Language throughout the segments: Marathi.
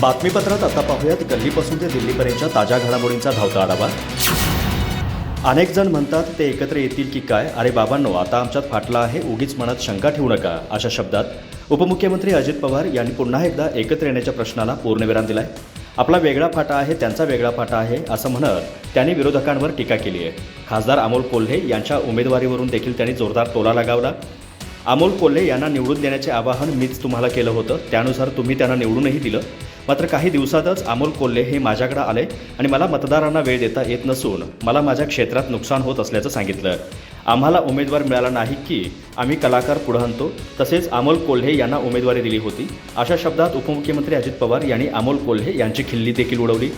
बातमीपत्रात आता पाहूयात गल्लीपासून ते दिल्लीपर्यंतच्या ताज्या घडामोडींचा धावता आढावा. अनेक जण म्हणतात ते एकत्र येतील की काय? अरे बाबांनो आता आमच्यात फाटला आहे उगीच मनात शंका ठेवू नका अशा शब्दात उपमुख्यमंत्री अजित पवार यांनी पुन्हा एकदा एकत्र येण्याच्या प्रश्नाला पूर्णविराम दिलाय. आपला वेगळा फाटा आहे त्यांचा वेगळा फाटा आहे असं म्हणत त्यांनी विरोधकांवर टीका केली आहे. खासदार अमोल कोल्हे यांच्या उमेदवारीवरून देखील त्यांनी जोरदार टोला लगावला. अमोल कोल्हे यांना निवडून देण्याचे आवाहन मीच तुम्हाला केलं होतं त्यानुसार तुम्ही त्यांना निवडूनही दिलं. मात्र काही दिवसातच अमोल कोल्हे हे माझ्याकडे आले आणि मला मतदारांना वेळ देता येत नसून मला माझ्या क्षेत्रात नुकसान होत असल्याचं सांगितलं. आम्हाला उमेदवार मिळाला नाही की आम्ही कलाकार पुढं आणतो. तसेच अमोल कोल्हे यांना उमेदवारी दिली होती. अशा शब्दात उपमुख्यमंत्री अजित पवार यांनी अमोल कोल्हे यांची खिल्ली देखील उडवली.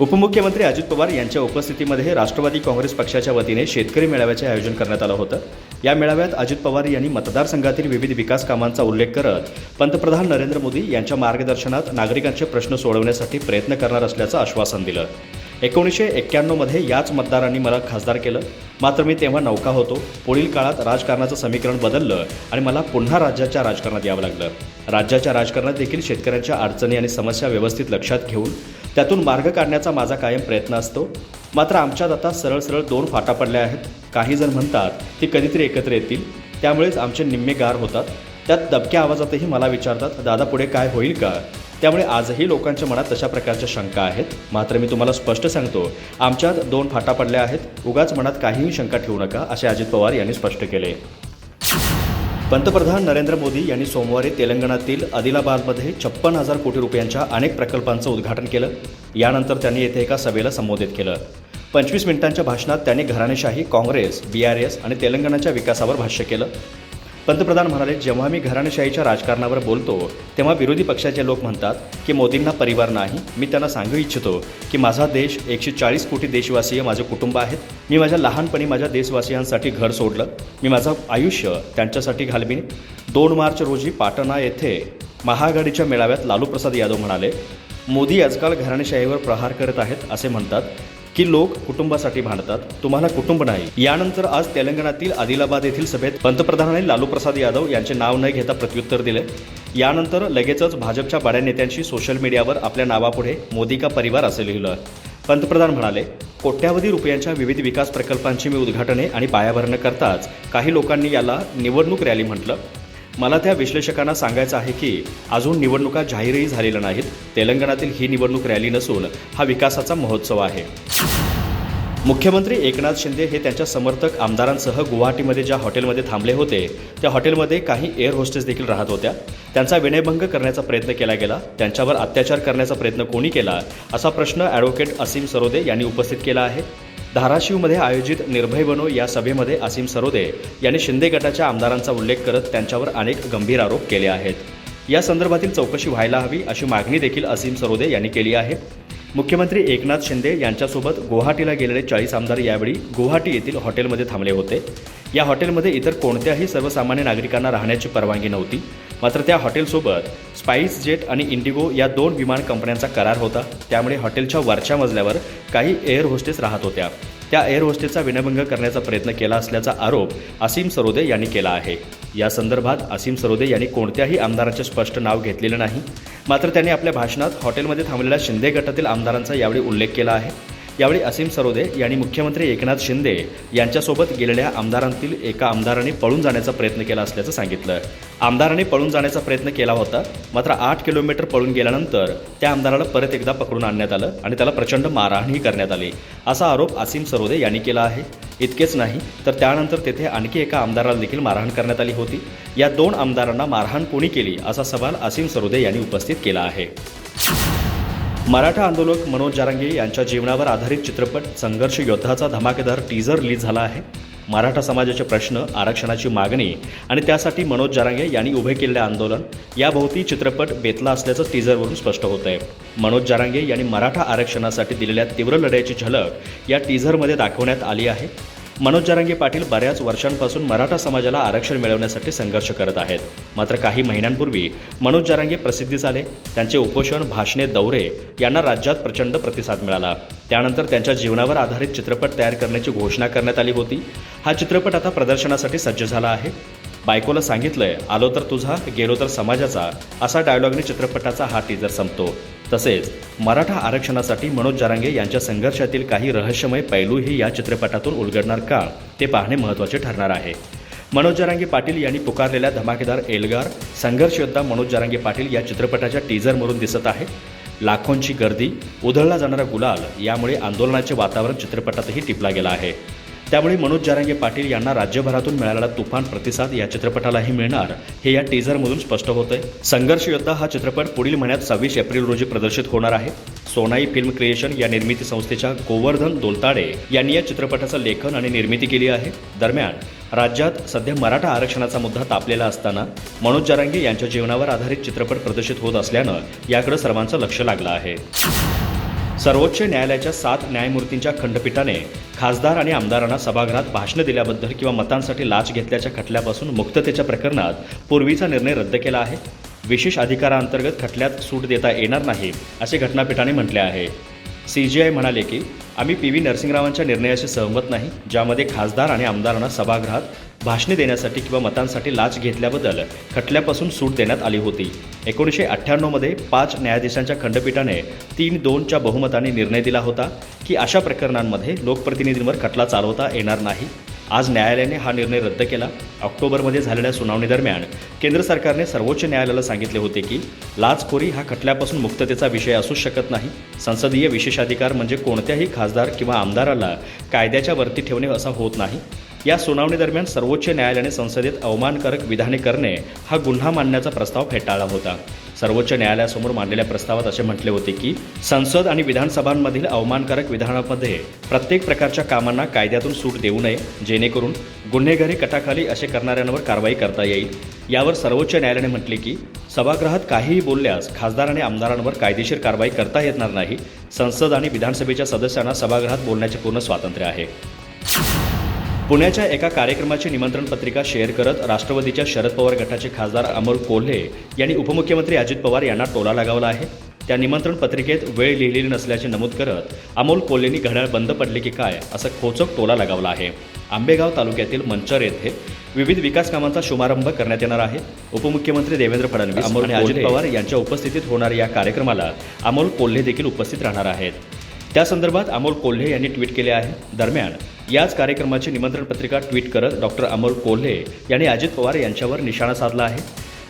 उपमुख्यमंत्री अजित पवार यांच्या उपस्थितीमध्ये राष्ट्रवादी काँग्रेस पक्षाच्या वतीने शेतकरी मेळाव्याचे आयोजन करण्यात आलं होतं. या मेळाव्यात अजित पवार यांनी मतदारसंघातील विविध विकास कामांचा उल्लेख करत पंतप्रधान नरेंद्र मोदी यांच्या मार्गदर्शनात नागरिकांचे प्रश्न सोडवण्यासाठी प्रयत्न करणार असल्याचं आश्वासन दिलं. एकोणीसशे एक्क्याण्णवमध्ये याच मतदारांनी मला खासदार केलं. मात्र मी तेव्हा नौका होतो. पुढील काळात राजकारणाचं समीकरण बदललं आणि मला पुन्हा राज्याच्या राजकारणात यावं लागलं. राज्याच्या राजकारणात देखील शेतकऱ्यांच्या अडचणी आणि समस्या व्यवस्थित लक्षात घेऊन त्यातून मार्ग काढण्याचा माझा कायम प्रयत्न असतो. मात्र आमच्यात आता सरळ सरळ दोन फाटा पडल्या आहेत. काही जण म्हणतात ते कधीतरी एकत्र येतील. त्यामुळेच आमचे निम्मे गार होतात. त्यात दबक्या आवाजातही मला विचारतात दादा पुढे काय होईल का? त्यामुळे आजही लोकांच्या मनात तशा प्रकारच्या शंका आहेत. मात्र मी तुम्हाला स्पष्ट सांगतो आमच्यात दोन फाटा पडल्या आहेत. उगाच मनात काहीही शंका ठेवू नका असे अजित पवार यांनी स्पष्ट केले. पंतप्रधान नरेंद्र मोदी यांनी सोमवारी तेलंगणातील आदिलाबादमध्ये छप्पन हजार कोटी रुपयांच्या अनेक प्रकल्पांचं उद्घाटन केलं. यानंतर त्यांनी येथे एका सभेला संबोधित केलं. पंचवीस मिनिटांच्या भाषणात त्यांनी घराणेशाही काँग्रेस बी आर एस आणि तेलंगणाच्या विकासावर भाष्य केलं. पंतप्रधान म्हणाले जेव्हा मी घराणेशाहीच्या राजकारणावर बोलतो तेव्हा विरोधी पक्षाचे लोक म्हणतात की मोदींना परिवार नाही मी त्यांना सांगू इच्छितो की माझा देश एकशे चाळीस कोटी देशवासीय माझे कुटुंब आहेत. मी माझ्या लहानपणी माझ्या देशवासियांसाठी घर सोडलं. मी माझं आयुष्य त्यांच्यासाठी घालवीन. दोन मार्च रोजी पाटणा येथे महाआघाडीच्या मेळाव्यात लालू प्रसाद यादव म्हणाले मोदी आजकाल घराणेशाहीवर प्रहार करत आहेत असे म्हणतात. की लोक कुटुंबासाठी भांडतात तुम्हाला कुटुंब नाही. यानंतर आज तेलंगणातील आदिलाबाद येथील सभेत पंतप्रधानांनी लालू प्रसाद यादव यांचे नाव न घेता प्रत्युत्तर दिले. यानंतर लगेचच भाजपच्या बड्या नेत्यांशी सोशल मीडियावर आपल्या नावापुढे मोदी का परिवार असे लिहिलं. पंतप्रधान म्हणाले कोट्यावधी रुपयांच्या विविध विकास प्रकल्पांची मी उद्घाटने आणि पायाभरणं करताच काही लोकांनी याला निवडणूक रॅली म्हटलं. मला त्या विश्लेषकांना सांगायचं आहे की अजून निवडणुका जाहीरही झालेल्या नाहीत. तेलंगणातील ही निवडणूक रॅली नसून हा विकासाचा महोत्सव आहे. मुख्यमंत्री एकनाथ शिंदे हे त्यांच्या समर्थक आमदारांसह गुवाहाटीमध्ये ज्या हॉटेलमध्ये थांबले होते त्या हॉटेलमध्ये काही एअर होस्टेस देखील राहत होत्या. त्यांचा विनयभंग करण्याचा प्रयत्न केला गेला त्यांच्यावर अत्याचार करण्याचा प्रयत्न कोणी केला असा प्रश्न ॲडव्होकेट असीम सरोदे यांनी उपस्थित केला आहे. धाराशिवमध्ये आयोजित निर्भय बनो या सभेमध्ये असीम सरोदे यांनी शिंदे गटाच्या आमदारांचा उल्लेख करत त्यांच्यावर अनेक गंभीर आरोप केले आहेत. या संदर्भातील चौकशी व्हायला हवी अशी मागणी देखील असीम सरोदे यांनी केली आहे. मुख्यमंत्री एकनाथ शिंदे यांच्यासोबत गुवाहाटीला गेलेले चाळीस आमदार यावेळी गुवाहाटी येथील हॉटेलमध्ये थांबले होते. या हॉटेलमध्ये इतर कोणत्याही सर्वसामान्य नागरिकांना राहण्याची परवानगी नव्हती. मात्र त्या हॉटेलसोबत स्पाईस जेट आणि इंडिगो या दोन विमान कंपन्यांचा करार होता. त्यामुळे हॉटेलच्या वरच्या मजल्यावर काही एअर होस्टेस राहत होत्या. त्या एअर होस्टेसचा विनयभंग करण्याचा प्रयत्न केला असल्याचा आरोप असीम सरोदे यांनी केला आहे. या संदर्भात असीम सरोदे यांनी कोणत्याही आमदाराचे स्पष्ट नाव घेतलेलं नाही. मात्र त्यांनी आपल्या भाषणात हॉटेलमध्ये थांबलेल्या शिंदे गटातील आमदारांचा यावेळी उल्लेख केला आहे. यावेळी असीम सरोदे यांनी मुख्यमंत्री एकनाथ शिंदे यांच्यासोबत गेलेल्या आमदारांतील एका आमदाराने पळून जाण्याचा प्रयत्न केला असल्याचं सांगितलं. आमदाराने पळून जाण्याचा प्रयत्न केला होता मात्र आठ किलोमीटर पळून गेल्यानंतर त्या आमदाराला परत एकदा पकडून आणण्यात आलं आणि त्याला प्रचंड मारहाणही करण्यात आली. असा आरोप असीम सरोदे यांनी केला आहे. इतकेच नाही तर त्यानंतर तेथे आणखी एका आमदाराला देखील मारहाण करण्यात आली होती. या दोन आमदारांना मारहाण कोणी केली असा सवाल असीम सरोदे यांनी उपस्थित केला आहे. मराठा आंदोलक मनोज जारांगे यांच्या जीवनावर आधारित चित्रपट संघर्ष योद्धाचा धमाकेदार टीझर रिलीज झाला आहे. मराठा समाजाचे प्रश्न आरक्षणाची मागणी आणि त्यासाठी मनोज जारांगे यांनी उभे केलेले आंदोलन याभोवती चित्रपट बेतला असल्याचं टीझरवरून स्पष्ट होत आहे मनोज जारांगे यांनी मराठा आरक्षणासाठी दिलेल्या तीव्र लढ्याची झलक या टीझरमध्ये दाखवण्यात आली आहे. मनोज जरांगे पाटील बऱ्याच वर्षांपासून मराठा समाजाला आरक्षण मिळवण्यासाठी संघर्ष करत आहेत. मात्र काही महिन्यांपूर्वी मनोज जरांगे प्रसिद्धी झाले. त्यांचे उपोषण भाषणे दौरे यांना राज्यात प्रचंड प्रतिसाद मिळाला. त्यानंतर त्यांच्या जीवनावर आधारित चित्रपट तयार करण्याची घोषणा करण्यात आली होती. हा चित्रपट आता प्रदर्शनासाठी सज्ज झाला आहे. बायकोला सांगितलंय आलो तर तुझा गेलो तर समाजाचा असा डायलॉगने चित्रपटाचा हा टीजर संपतो. तसेच मराठा आरक्षणासाठी मनोज जारांगे यांच्या संघर्षातील काही रहस्यमय पैलूही या चित्रपटातून उलगडणार का ते पाहणे महत्त्वाचे ठरणार आहे. मनोज जारांगे पाटील यांनी पुकारलेल्या धमाकेदार एल्गार संघर्ष योद्धा मनोज जारांगे पाटील या चित्रपटाच्या टीझरमधून दिसत आहे. लाखोंची गर्दी उधळला जाणारा गुलाल यामुळे आंदोलनाचे वातावरण चित्रपटातही टिपला गेला आहे. त्यामुळे मनोज जारांगे पाटील यांना राज्यभरातून मिळालेला तुफान प्रतिसाद या चित्रपटालाही मिळणार. हे या टीझरमधून स्पष्ट होतंय. संघर्ष योद्धा हा चित्रपट पुढील महिन्यात सव्वीस एप्रिल रोजी प्रदर्शित होणार आहे. सोनाई फिल्म क्रिएशन या निर्मिती संस्थेच्या गोवर्धन दोलताडे यांनी या चित्रपटाचं लेखन आणि निर्मिती केली आहे. दरम्यान राज्यात सध्या मराठा आरक्षणाचा मुद्दा तापलेला असताना मनोज जारांगे यांच्या जीवनावर आधारित चित्रपट प्रदर्शित होत असल्यानं याकडे सर्वांचं लक्ष लागलं आहे. सर्वोच्च न्यायालयाच्या सात न्यायमूर्तींच्या खंडपीठाने खासदार आणि आमदारांना सभागृहात भाषणं दिल्याबद्दल किंवा मतांसाठी लाच घेतल्याच्या खटल्यापासून मुक्ततेच्या प्रकरणात पूर्वीचा निर्णय रद्द केला आहे. विशेष अधिकाराअंतर्गत खटल्यात सूट देता येणार नाही असे घटनापीठाने म्हटले आहे. सी जी आय म्हणाले की आम्ही पी व्ही नरसिंगरावांच्या निर्णयाशी सहमत नाही ज्यामध्ये खासदार आणि आमदारांना सभागृहात भाषणे देण्यासाठी किंवा मतांसाठी लाच घेतल्याबद्दल खटल्यापासून सूट देण्यात आली होती. एकोणीसशे अठ्ठ्याण्णवमध्ये पाच न्यायाधीशांच्या खंडपीठाने तीन दोनच्या बहुमताने निर्णय दिला होता की अशा प्रकरणांमध्ये लोकप्रतिनिधींवर खटला चालवता येणार नाही. आज न्यायालयाने हा निर्णय रद्द केला. ऑक्टोबरमध्ये झालेल्या सुनावणीदरम्यान केंद्र सरकारने सर्वोच्च न्यायालयाला सांगितले होते की लाचखोरी हा खटल्यापासून मुक्ततेचा विषय असूच शकत नाही. संसदीय विशेषाधिकार म्हणजे कोणत्याही खासदार किंवा आमदाराला कायद्याच्या वरती ठेवणे असा होत नाही. या सुनावणीदरम्यान सर्वोच्च न्यायालयाने संसदेत अवमानकारक विधाने करणे हा गुन्हा मानण्याचा प्रस्ताव फेटाळला होता. सर्वोच्च न्यायालयासमोर मांडलेल्या प्रस्तावात असे म्हटले होते की संसद आणि विधानसभांमधील अवमानकारक विधानामध्ये प्रत्येक प्रकारच्या कामांना कायद्यातून सूट देऊ नये जेणेकरून गुन्हेगारी कटाखाली असे करणाऱ्यांवर कारवाई करता येईल. यावर सर्वोच्च न्यायालयाने म्हटले की सभागृहात काहीही बोलल्यास खासदार आणि आमदारांवर कायदेशीर कारवाई करता येणार नाही. संसद आणि विधानसभेच्या सदस्यांना सभागृहात बोलण्याचे पूर्ण स्वातंत्र्य आहे. पुण्याच्या एका कार्यक्रमाची निमंत्रण पत्रिका शेअर करत राष्ट्रवादीच्या शरद पवार गटाचे खासदार अमोल कोल्हे यांनी उपमुख्यमंत्री अजित पवार यांना टोला लगावला आहे. त्या निमंत्रण पत्रिकेत वेळ लिहिलेली नसल्याचे नमूद करत अमोल कोल्हेंनी घड्याळ बंद पडले की काय असा खोचक टोला लगावला आहे. आंबेगाव तालुक्यातील मंचर येथे विविध विकास कामांचा शुभारंभ करण्यात येणार आहे. उपमुख्यमंत्री देवेंद्र फडणवीस अमोल आणि अजित पवार यांच्या उपस्थितीत होणाऱ्या या कार्यक्रमाला अमोल कोल्हे देखील उपस्थित राहणार आहेत. त्या संदर्भात अमोल कोल्हे यांनी ट्विट केले आहे. दरम्यान याच कार्यक्रमाची निमंत्रण पत्रिका ट्विट करत डॉक्टर अमोल कोल्हे यांनी अजित पवार यांच्यावर निशाणा साधला आहे.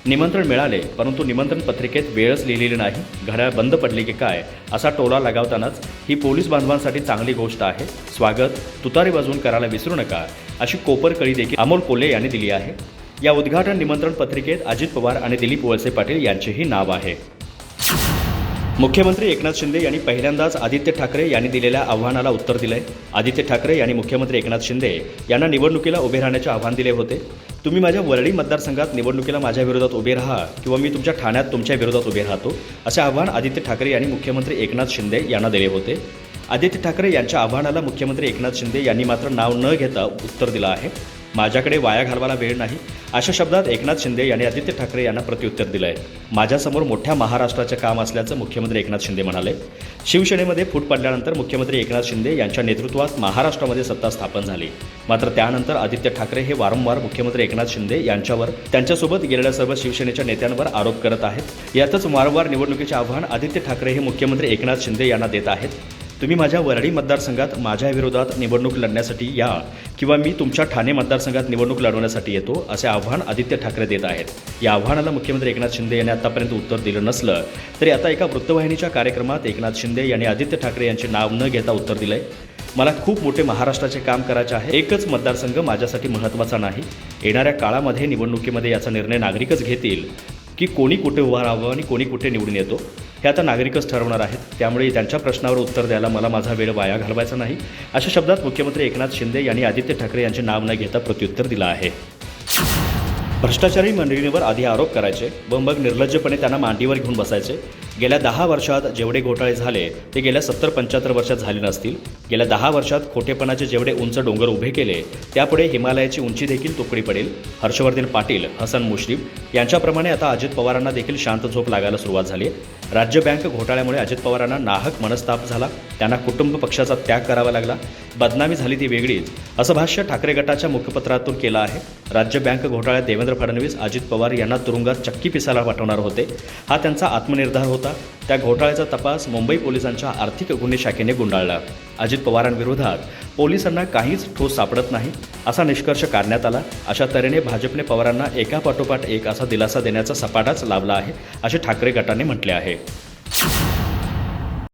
निमंत्रण मिळाले परंतु निमंत्रण पत्रिकेत वेळच लिहिलेली नाही. घड्याळ बंद पडली की काय असा टोला लगावतानाच ही पोलीस बांधवांसाठी चांगली गोष्ट आहे. स्वागत तुतारी वाजवून करायला विसरू नका अशी कोपर कळी देखील अमोल कोल्हे यांनी दिली आहे. या उद्घाटन निमंत्रण पत्रिकेत अजित पवार आणि दिलीप वळसे पाटील यांचेही नाव आहे. मुख्यमंत्री एकनाथ शिंदे यांनी पहिल्यांदाच आदित्य ठाकरे यांनी दिलेल्या आव्हानाला उत्तर दिलंय. आदित्य ठाकरे यांनी मुख्यमंत्री एकनाथ शिंदे यांना निवडणुकीला उभे राहण्याचे आव्हान दिले होते. तुम्ही माझ्या वरळी मतदारसंघात निवडणुकीला माझ्या विरोधात उभे राहा किंवा मी तुमच्या ठाण्यात तुमच्या विरोधात उभे राहतो असे आव्हान आदित्य ठाकरे यांनी मुख्यमंत्री एकनाथ शिंदे यांना दिले होते. आदित्य ठाकरे यांच्या आव्हानाला मुख्यमंत्री एकनाथ शिंदे यांनी मात्र नाव न घेता उत्तर दिलं आहे. माझ्याकडे वाया घालवायला वेळ नाही. अशा शब्दात एकनाथ शिंदे यांनी आदित्य ठाकरे यांना प्रत्युत्तर दिलं आहे माझ्यासमोर मोठ्या महाराष्ट्राचे काम असल्याचं मुख्यमंत्री एकनाथ शिंदे म्हणाले. शिवसेनेमध्ये फूट पडल्यानंतर मुख्यमंत्री एकनाथ शिंदे यांच्या नेतृत्वात महाराष्ट्रामध्ये सत्ता स्थापन झाली. मात्र त्यानंतर आदित्य ठाकरे हे वारंवार मुख्यमंत्री एकनाथ शिंदे यांच्यावर त्यांच्यासोबत गेलेल्या सर्व शिवसेनेच्या नेत्यांवर आरोप करत आहेत. यातच वारंवार निवडणुकीचे आव्हान आदित्य ठाकरे हे मुख्यमंत्री एकनाथ शिंदे यांना देत आहेत. तुम्ही माझ्या वरळी मतदारसंघात माझ्या विरोधात निवडणूक लढण्यासाठी या किंवा मी तुमच्या ठाणे मतदारसंघात निवडणूक लढवण्यासाठी येतो असे आव्हान आदित्य ठाकरे देत आहेत. या आव्हानाला मुख्यमंत्री एकनाथ शिंदे यांनी आतापर्यंत उत्तर दिलं नसलं तरी आता एका वृत्तवाहिनीच्या कार्यक्रमात एकनाथ शिंदे यांनी आदित्य ठाकरे यांचे नाव न घेता उत्तर दिलंय. मला खूप मोठे महाराष्ट्राचे काम करायचे आहे. एकच मतदारसंघ माझ्यासाठी महत्त्वाचा नाही. येणाऱ्या काळामध्ये निवडणुकीमध्ये याचा निर्णय नागरिकच घेतील की कोणी कुठे उभा राहावं आणि कोणी कुठे निवडून येतो. हे आता नागरिकच ठरवणार आहेत. त्यामुळे त्यांच्या प्रश्नावर उत्तर द्यायला मला माझा वेळ वाया घालवायचा नाही. अशा शब्दात मुख्यमंत्री एकनाथ शिंदे यांनी आदित्य ठाकरे यांचे नाव न घेता प्रत्युत्तर दिलं आहे. भ्रष्टाचारी मंडळींवर आधी आरोप करायचे व मग निर्लज्जपणे त्यांना मांडीवर घेऊन बसायचे. गेल्या दहा वर्षात जेवढे घोटाळे झाले ते गेल्या सत्तर पंच्याहत्तर वर्षात झाले नसतील. गेल्या दहा वर्षात खोटेपणाचे जेवढे उंच डोंगर उभे केले त्यापुढे हिमालयाची उंची देखील तुकडी पडेल. हर्षवर्धन पाटील हसन मुश्रीफ यांच्याप्रमाणे आता अजित पवारांना देखील शांत झोप लागायला सुरुवात झाली. राज्य बँक घोटाळ्यामुळे अजित पवारांना नाहक मनस्ताप झाला. त्यांना कुटुंब पक्षाचा त्याग करावा लागला. बदनामी झाली ती वेगळीच. असं भाष्य ठाकरे गटाच्या मुखपत्रातून केलं आहे. राज्य बँक घोटाळ्यात देवेंद्र देवेंद्र फडणवीस अजित पवार यांना तुरुंगात चक्की पिसायला पाठवणार होते. हा त्यांचा आत्मनिर्धार होता. त्या घोटाळ्याचा तपास मुंबई पोलिसांच्या आर्थिक गुन्हे शाखेने गुंडाळला. अजित पवारांविरोधात पोलिसांना काहीच ठोस सापडत नाही असा निष्कर्ष काढण्यात आला. अशा तऱ्हेने भाजपने पवारांना एका पाठोपाठ एक असा दिलासा देण्याचा सपाटाच लाभला आहे असे ठाकरे गटाने म्हटले आहे.